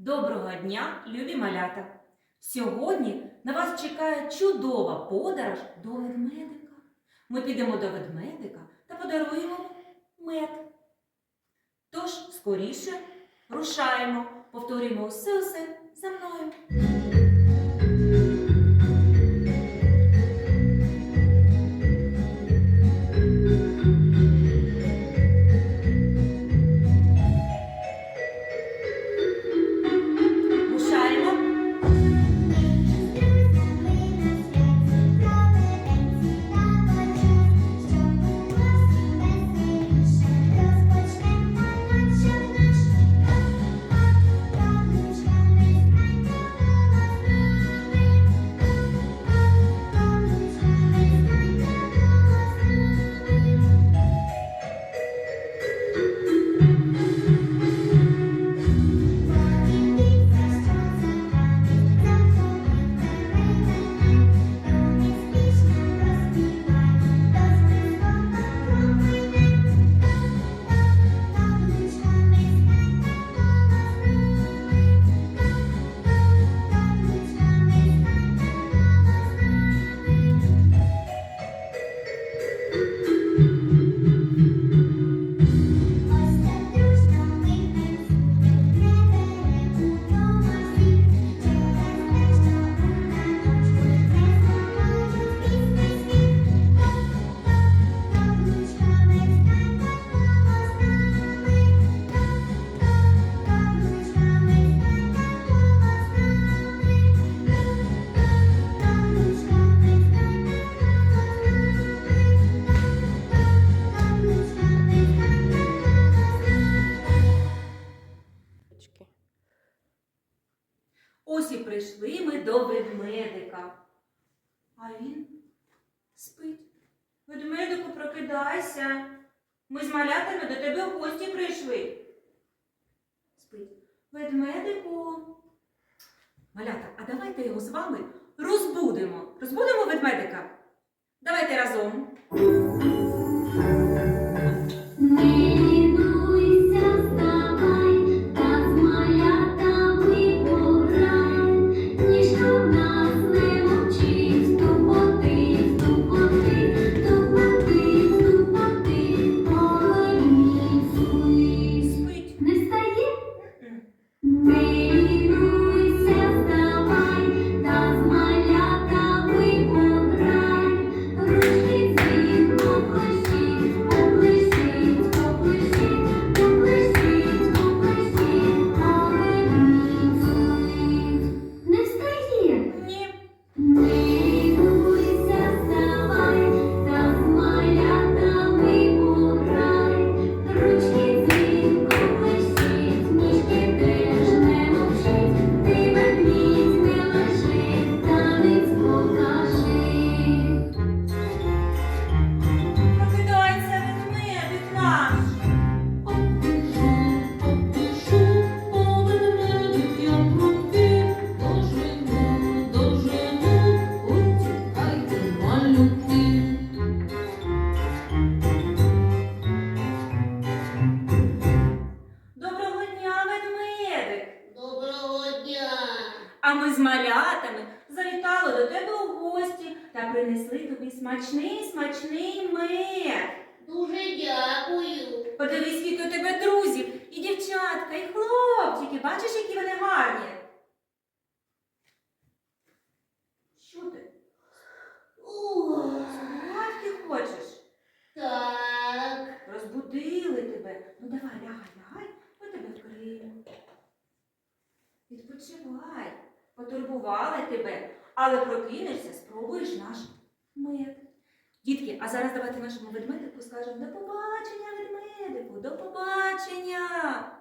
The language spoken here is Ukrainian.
Доброго дня, любі малята! Сьогодні на вас чекає чудова подорож до ведмедика. Ми підемо до ведмедика та подаруємо мед. Тож, скоріше рушаємо, повторюємо усе усе за мною. Прийшли ми до ведмедика. А він спить. Ведмедику, прокидайся. Ми з малятами до тебе в гості прийшли. Спить. Ведмедику. Малята, а давайте його з вами розбудемо. Розбудемо ведмедика. Давайте разом. А ми з малятами завітали до тебе у гості та принесли тобі смачний, смачний мед. Дуже дякую. Подивись, скільки у тебе друзів, і дівчатка, і хлопчики. Бачиш, які вони гарні. Що ти? Ух, Спати хочеш? так, Розбудили тебе. Ну давай, лягай, лягай, ми тебе вкриємо. Відпочивай, потурбували тебе, але прокинешся, спробуєш наш мед. Дітки, а зараз давайте нашому ведмедику скажемо до побачення, ведмедику, до побачення.